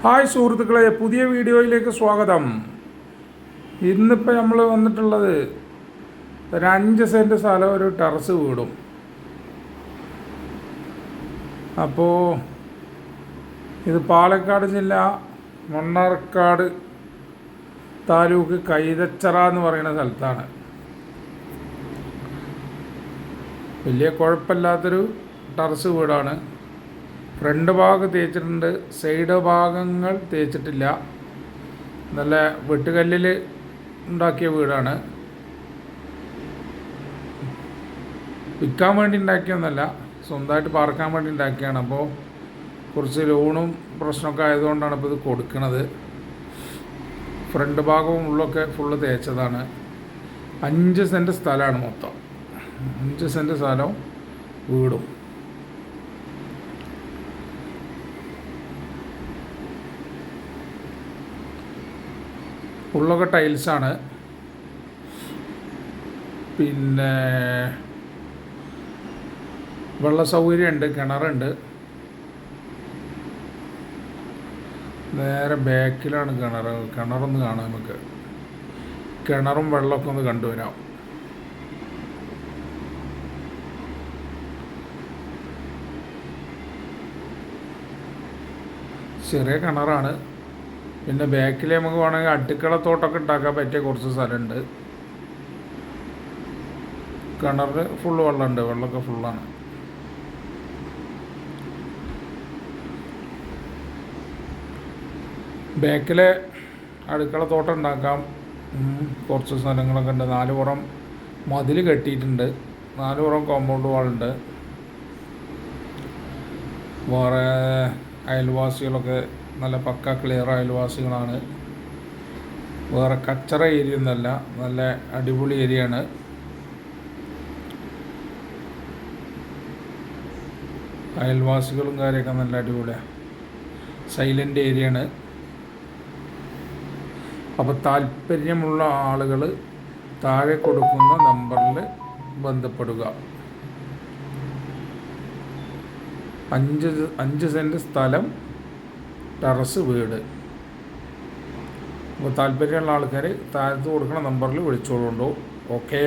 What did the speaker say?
Hi സുഹൃത്തുക്കളെ പുതിയ വീഡിയോയിലേക്ക് സ്വാഗതം. ഇന്നിപ്പോൾ നമ്മൾ വന്നിട്ടുള്ളത് ഒരു അഞ്ച് സെന്റ് സ്ഥലം ഒരു ടെറസ് വീടും. അപ്പോൾ ഇത് പാലക്കാട് ജില്ല മണ്ണാർക്കാട് താലൂക്ക് കൈതച്ചറ എന്ന് പറയുന്ന സ്ഥലത്താണ്. വലിയ കുഴപ്പമില്ലാത്തൊരു ടെറസ് വീടാണ്. ഫ്രണ്ട് ഭാഗം തേച്ചിട്ടുണ്ട് സൈഡ് ഭാഗങ്ങൾ തേച്ചിട്ടില്ല. നല്ല വെട്ടുകല്ലിൽ ഉണ്ടാക്കിയ വീടാണ്. വിൽക്കാൻ വേണ്ടി ഉണ്ടാക്കിയൊന്നല്ല സ്വന്തമായിട്ട് പാർക്കാൻ വേണ്ടി ഉണ്ടാക്കിയാണ്. അപ്പോൾ കുറച്ച് ലോണും പ്രശ്നമൊക്കെ ആയതുകൊണ്ടാണ് ഇപ്പോൾ ഇത് കൊടുക്കുന്നത് ഫ്രണ്ട് ഭാഗവും ഉള്ളൊക്കെ ഫുള്ള് തേച്ചതാണ്. അഞ്ച് സെന്റ് സ്ഥലമാണ് മൊത്തം. അഞ്ച് സെന്റ് സ്ഥലവും വീടും. ഉള്ളൊക്കെ ടൈൽസാണ് പിന്നെ വെള്ള സൗകര്യമുണ്ട് കിണറുണ്ട്. നേരെ ബാക്കിലാണ് കിണർ കിണറൊന്ന് കാണാം നമുക്ക്. കിണറും വെള്ളമൊക്കെ ഒന്ന് കണ്ടുവരാം. ചെറിയ കിണറാണ്. പിന്നെ ബാക്കിൽ നമുക്ക് വേണമെങ്കിൽ അടുക്കള തോട്ടമൊക്കെ ഉണ്ടാക്കാൻ പറ്റിയ കുറച്ച് സ്ഥലമുണ്ട്. കിണറ് ഫുള്ള് വെള്ളമുണ്ട്. വെള്ളമൊക്കെ ഫുള്ളാണ് ബാക്കിലെ അടുക്കള തോട്ടം ഉണ്ടാക്കാം കുറച്ച് സ്ഥലങ്ങളൊക്കെ ഉണ്ട്. നാല് പുറം മതിൽ കെട്ടിയിട്ടുണ്ട്. നാല് പുറം കോമ്പൗണ്ട് വാളുണ്ട് വേറെ അയൽവാസികളൊക്കെ നല്ല പക്ക ക്ലിയർ അയൽവാസികളാണ്. വേറെ കച്ചറ ഏരിയ ഒന്നല്ല നല്ല അടിപൊളി ഏരിയയാണ് അയൽവാസികളും കാര്യമൊക്കെ നല്ല അടിപൊളിയാണ് സൈലന്റ് ഏരിയയാണ് അപ്പോൾ താല്പര്യമുള്ള ആളുകൾ താഴെ കൊടുക്കുന്ന നമ്പറിൽ ബന്ധപ്പെടുക. അഞ്ച് അഞ്ച് സെന്റ് സ്ഥലം ടെറസ് വീട്. അപ്പോൾ താല്പര്യമുള്ള ആൾക്കാർ താഴത്ത് കൊടുക്കുന്ന നമ്പറിൽ വിളിച്ചോളുണ്ടോ? ഓക്കേ.